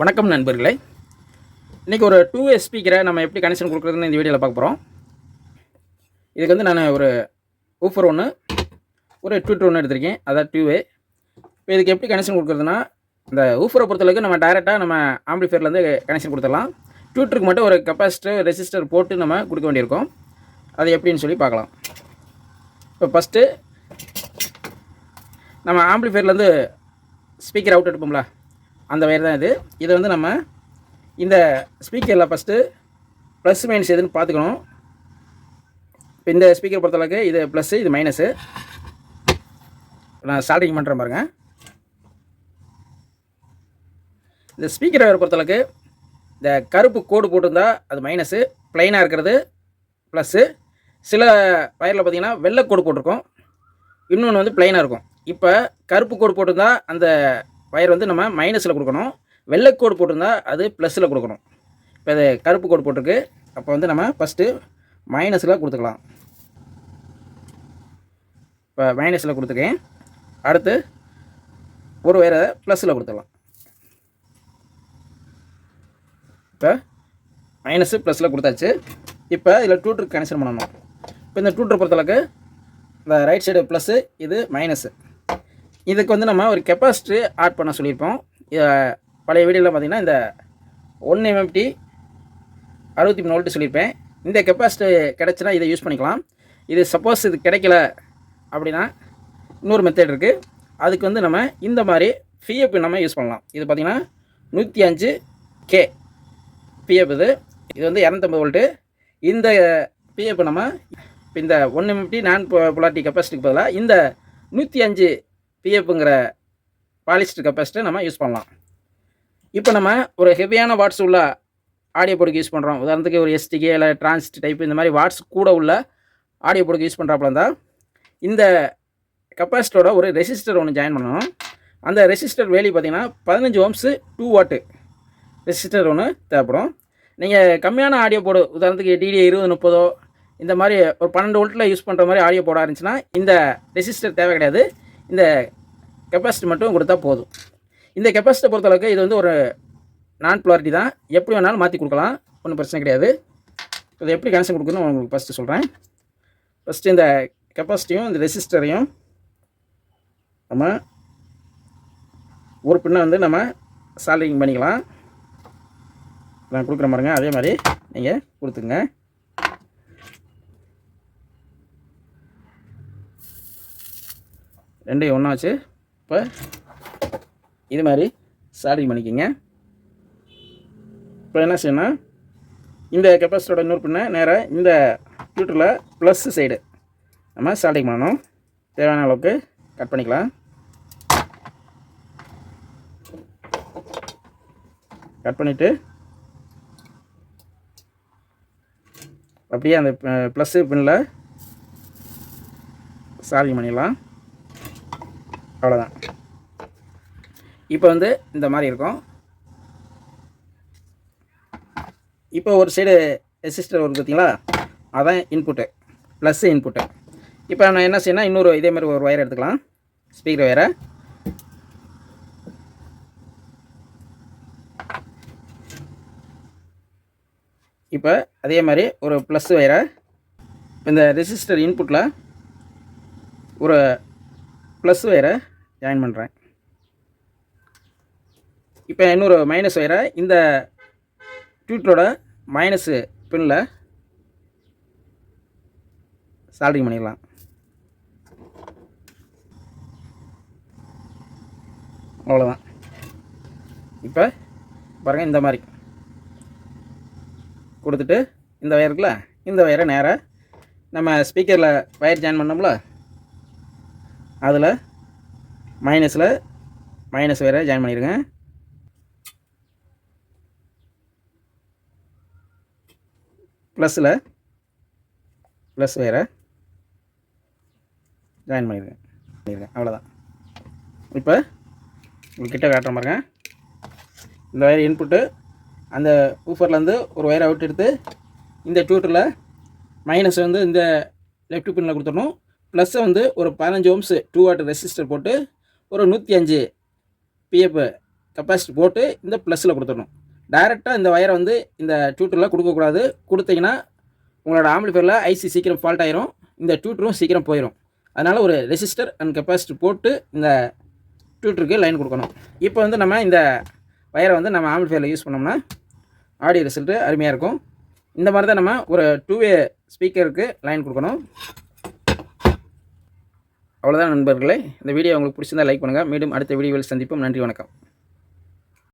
வணக்கம் நண்பர்களே. இன்றைக்கி ஒரு டூ ஏ ஸ்பீக்கரை நம்ம எப்படி கனெக்ஷன் கொடுக்குறதுன்னு இந்த வீடியோவில் பார்க்க போகிறோம் இதுக்கு வந்து நான் ஒரு ஊஃபர் ஒன்று ஒரு ட்விட்டர் ஒன்று எடுத்திருக்கேன். அதான் டூவே இப்போ இதுக்கு எப்படி கனெக்ஷன் கொடுக்குறதுனா இந்த ஊஃபரை பொறுத்தளவுக்கு நம்ம டைரெக்டாக நம்ம ஆம்பிளிஃபேர்லேருந்து கனெக்ஷன் கொடுத்துடலாம். ட்விட்டருக்கு மட்டும் ஒரு கெப்பாசிட்டர் ரெசிஸ்டர் போட்டு நம்ம கொடுக்க வேண்டியிருக்கோம். அது எப்படின்னு சொல்லி பார்க்கலாம். இப்போ ஃபஸ்ட்டு நம்ம ஆம்பிளிஃபேர்லேருந்து ஸ்பீக்கர் அவுட் எடுப்போம்ல. அந்த வயர் தான் இது. இதை வந்து நம்ம இந்த ஸ்பீக்கரில் ஃபஸ்ட்டு ப்ளஸ் மைனஸ் எதுன்னு பார்த்துக்கணும். இப்போ இந்த ஸ்பீக்கர் பொறுத்தளவுக்கு இது ப்ளஸ்ஸு இது மைனஸு நான் ஸ்டார்டிங் பண்ணுறேன் பாருங்கள் இந்த ஸ்பீக்கர் வயர் பொறுத்தளவுக்கு இந்த கருப்பு கோடு போட்டிருந்தால் அது மைனஸு ப்ளைனாக இருக்கிறது ப்ளஸ்ஸு சில வயரில் பார்த்தீங்கன்னா வெள்ளை கோடு போட்டிருக்கோம். இன்னொன்று வந்து ப்ளைனாக இருக்கும். இப்போ கருப்பு கோடு போட்டிருந்தா அந்த வயர் வந்து நம்ம மைனஸில் கொடுக்கணும். வெள்ளை கோடு போட்டிருந்தா அது ப்ளஸில் கொடுக்கணும். இப்போ இது கருப்பு கோடு போட்டிருக்கு. அப்போ வந்து நம்ம ஃபஸ்ட்டு மைனஸில் கொடுத்துக்கலாம். இப்போ மைனஸில் கொடுத்துருக்கேன். அடுத்து ஒரு வயரை ப்ளஸில் கொடுத்துக்கலாம் இப்போ மைனஸு ப்ளஸில் கொடுத்தாச்சு. இப்போ இதில் டூட்ருக்கு கனெக்ஷன் பண்ணணும். இப்போ இந்த டூட்ரு பொறுத்தளவுக்கு இந்த ரைட் சைடு ப்ளஸ்ஸு இது மைனஸு இதுக்கு வந்து நம்ம ஒரு கெப்பாசிட்டி ஆட் பண்ண சொல்லியிருப்போம். இதை பழைய வீடியோவில் பார்த்தீங்கன்னா இந்த ஒன் எம்எம்டி அறுபத்தி மூணு வோல்ட்டு சொல்லியிருப்பேன். இந்த கெப்பாசிட்டி கிடச்சினா இதை யூஸ் பண்ணிக்கலாம். இது சப்போஸ் இது கிடைக்கல அப்படின்னா இன்னொரு மெத்தட் இருக்குது அதுக்கு வந்து நம்ம இந்த மாதிரி பிஎஃப் நம்ம யூஸ் பண்ணலாம். இது பார்த்திங்கன்னா நூற்றி அஞ்சு கே பிஎஃப் இது. இது வந்து இரநூத்தம்பது வோல்ட்டு இந்த பிஎஃப் நம்ம இப்போ இந்த ஒன் எம்எம்டி நான் பொலாட்டி கெப்பாசிட்டிக்கு பதிலாக இந்த நூற்றி அஞ்சு பிஎஃப்ங்கிற பாலிஸ்டர் கெப்பாசிட்டர் நம்ம யூஸ் பண்ணலாம். இப்போ நம்ம ஒரு ஹெவியான வாட்ஸ் உள்ள ஆடியோ போர்டுக்கு யூஸ் பண்ணுறோம் உதாரணத்துக்கு ஒரு எஸ்டிகே இல்லை டிரான்ஸ்ட் டைப் இந்த மாதிரி வாட்ஸ் கூட உள்ள ஆடியோ போர்டுக்கு யூஸ் பண்ணுறாப்புல இருந்தால் இந்த கெப்பாசிட்டரோட ஒரு ரெசிஸ்டர் ஒன்று ஜாயின் பண்ணணும். அந்த ரெசிஸ்டர் வேலி பார்த்தீங்கன்னா பதினஞ்சு ஓம்ஸு டூ வாட்டு ரெசிஸ்டர் ஒன்று தேவைப்படும். நீங்கள் கம்மியான ஆடியோ போர்டு உதாரணத்துக்கு டிடி இருபது முப்பதோ இந்த மாதிரி ஒரு பன்னெண்டு வோல்ட்டில் யூஸ் பண்ணுற மாதிரி ஆடியோ போர்டாக இருந்துச்சுன்னா இந்த ரெசிஸ்டர் தேவை கிடையாது. இந்த கெப்பாசிட்டி மட்டும் கொடுத்தா போதும். இந்த கெப்பாசிட்டி பொறுத்தளவுக்கு இது வந்து ஒரு நான் ப்ளாரிட்டி தான். எப்படி வேணாலும் மாற்றி கொடுக்கலாம். ஒன்றும் பிரச்சனை கிடையாது. இதை எப்படி கனெக்ஷன் கொடுக்கணும்னு உங்களுக்கு ஃபஸ்ட்டு சொல்கிறேன் ஃபஸ்ட்டு இந்த கெப்பாசிட்டியும் இந்த ரெசிஸ்டரையும் நம்ம ஒரு பின்னை வந்து நம்ம சால்ரிங் பண்ணிக்கலாம். நான் கொடுக்குற மாதிரிங்க அதே மாதிரி நீங்கள் கொடுத்துங்க ரெண்டையும் ஒன்றாச்சு இப்போ இது மாதிரி சால்ரிங் பண்ணிக்கோங்க. இப்போ என்ன செய்யணும் இந்த கெப்பாசிட்டோட இன்னொரு பின்ன நேராக இந்த டியூட்டரில் ப்ளஸ் சைடு நம்ம சால்டிங் பண்ணணும். தேவையான அளவுக்கு கட் பண்ணிக்கலாம். கட் பண்ணிவிட்டு அப்படியே அந்த ப்ளஸ்ஸு பின்னில் சால்டிங் பண்ணிடலாம். அவ்வளோதான் இப்போ வந்து இந்த மாதிரி இருக்கும். இப்போ ஒரு சைடு ரெசிஸ்டர் வருது பார்த்தீங்களா அதான் இன்புட்டு ப்ளஸ் இன்புட்டு இப்போ நான் என்ன செய்யணும் இன்னொரு இதே மாதிரி ஒரு ஒயர் எடுத்துக்கலாம். ஸ்பீக்கர் ஒயரை இப்போ அதே மாதிரி ஒரு ப்ளஸ் ஒயரை இந்த ரெசிஸ்டர் இன்புட்டில் ஒரு ப்ளஸ் ஒயரை ஜாயின் பண்ணுறேன் இப்போ இன்னொரு மைனஸ் ஒயரை இந்த டியூட்டரோட மைனஸு பின்னில் சால்டிங் பண்ணிடலாம். அவ்வளோதான் இப்போ பாருங்கள் இந்த மாதிரி. கொடுத்துட்டு இந்த ஒயர் இருக்குல்ல இந்த ஒயரை நேராக நம்ம ஸ்பீக்கரில் ஒயர் ஜாயின் பண்ணோம்ல அதில் மைனஸில் மைனஸ் வேறு ஜாயின் பண்ணிடுங்க ப்ளஸில் ப்ளஸ் வேறு ஜாயின் பண்ணிடுங்க பண்ணிடுங்க அவ்வளோதான் இப்போ உங்கள்கிட்ட காட்டுற பாருங்க இந்த வயர் இன்புட்டு அந்த ஊஃபர்லேருந்து ஒரு ஒயரை அவுட் எடுத்து இந்த டியூட்டரில் மைனஸ் வந்து இந்த லெஃப்ட் பின்னில் கொடுத்துடணும். ப்ளஸ்ஸை வந்து ஒரு பதினஞ்சு ஓம்ஸு டூ வாட் ரெசிஸ்டர் போட்டு ஒரு நூற்றி அஞ்சு பிஎஃப் கெப்பாசிட்டி போட்டு இந்த ப்ளஸில் கொடுத்துடணும். டைரெக்டாக இந்த வயரை வந்து இந்த டியூட்டரில் கொடுக்கக்கூடாது கொடுத்தீங்கன்னா உங்களோட ஆம்பிளிஃபயரில் ஐசி சீக்கிரம் ஃபால்ட் ஆயிரும். இந்த டியூட்டரும் சீக்கிரம் போயிடும் அதனால் ஒரு ரெசிஸ்டர் அண்ட் கெப்பாசிட்டி போட்டு இந்த டியூட்டருக்கு லைன் கொடுக்கணும். இப்போ வந்து நம்ம இந்த ஒயரை வந்து நம்ம ஆம்பிளிஃபயரில் யூஸ் பண்ணோம்னா ஆடியோ ரிசல்ட்டு அருமையாக இருக்கும். இந்த மாதிரி தான் நம்ம ஒரு டூ வே ஸ்பீக்கருக்கு லைன் கொடுக்கணும். அவ்வளோதான் நண்பர்களே. இந்த வீடியோ உங்களுக்கு பிடிச்சிருந்தா லைக் பண்ணுங்கள் மீண்டும் அடுத்த வீடியோவில் சந்திப்போம். நன்றி வணக்கம்.